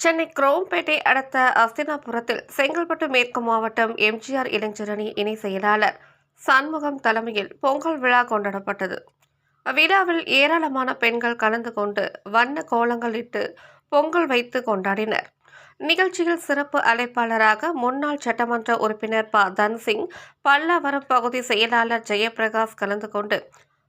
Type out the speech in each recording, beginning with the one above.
சென்னை குரோம்பேட்டை அடுத்த அஸ்தினாபுரத்தில் செங்கல்பட்டு மேற்கு மாவட்டம் எம்ஜிஆர் இளைஞரணி இணை செயலாளர் சண்முகம் தலைமையில் பொங்கல் விழா கொண்டாடப்பட்டது. விழாவில் ஏராளமான பெண்கள் கலந்து கொண்டு வண்ண கோலங்கள் இட்டு பொங்கல் வைத்து கொண்டாடினர். நிகழ்ச்சியில் சிறப்பு அழைப்பாளராக முன்னாள் சட்டமன்ற உறுப்பினர் ப. தன்சிங் பல்லாவரம் பகுதி செயலாளர் ஜெயபிரகாஷ் கலந்து கொண்டு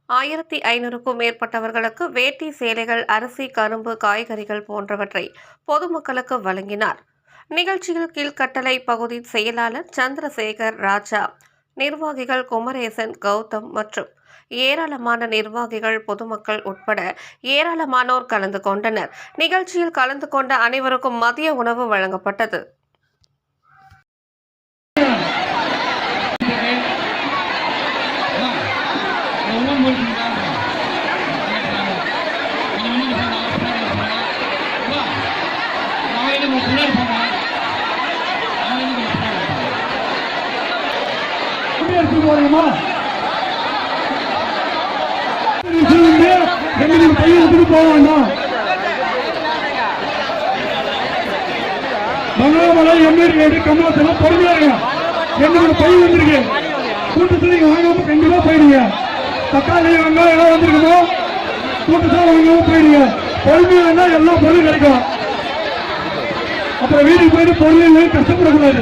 ஆயிரத்தி ஐநூறுக்கும் மேற்பட்டவர்களுக்கு வேட்டி சேலைகள் அரிசி கரும்பு காய்கறிகள் போன்றவற்றை பொதுமக்களுக்கு வழங்கினார். நிகழ்ச்சியில் கீழ்கட்டளை பகுதி செயலாளர் சந்திரசேகர் ராஜா நிர்வாகிகள் குமரேசன் கௌதம் மற்றும் ஏராளமான நிர்வாகிகள் பொதுமக்கள் உட்பட ஏராளமானோர் கலந்து கொண்டனர். நிகழ்ச்சியில் கலந்து கொண்ட அனைவருக்கும் மதிய உணவு வழங்கப்பட்டது. குடியரசு போறோமா எங்களுக்கு பையன் எடுத்துட்டு போக வேண்டாம் மங்களமலை எம்எல்ஏ கமலத்தில் பொறுமையாருங்க எங்களுக்கு பை வந்திருக்கு. கூட்டத்தில் நீங்க வாங்காம கண்டிப்பா போயிடுங்க. தக்காளி வாங்க எல்லாம் வந்திருக்குமோ? கூட்டத்தில் வாங்காம போயிடுங்க. பொறுமையாக இருந்தா எல்லா பொருளும் கிடைக்கும். அப்புறம் வீட்டுக்கு போயிட்டு பொருள் கஷ்டப்படக்கூடாது.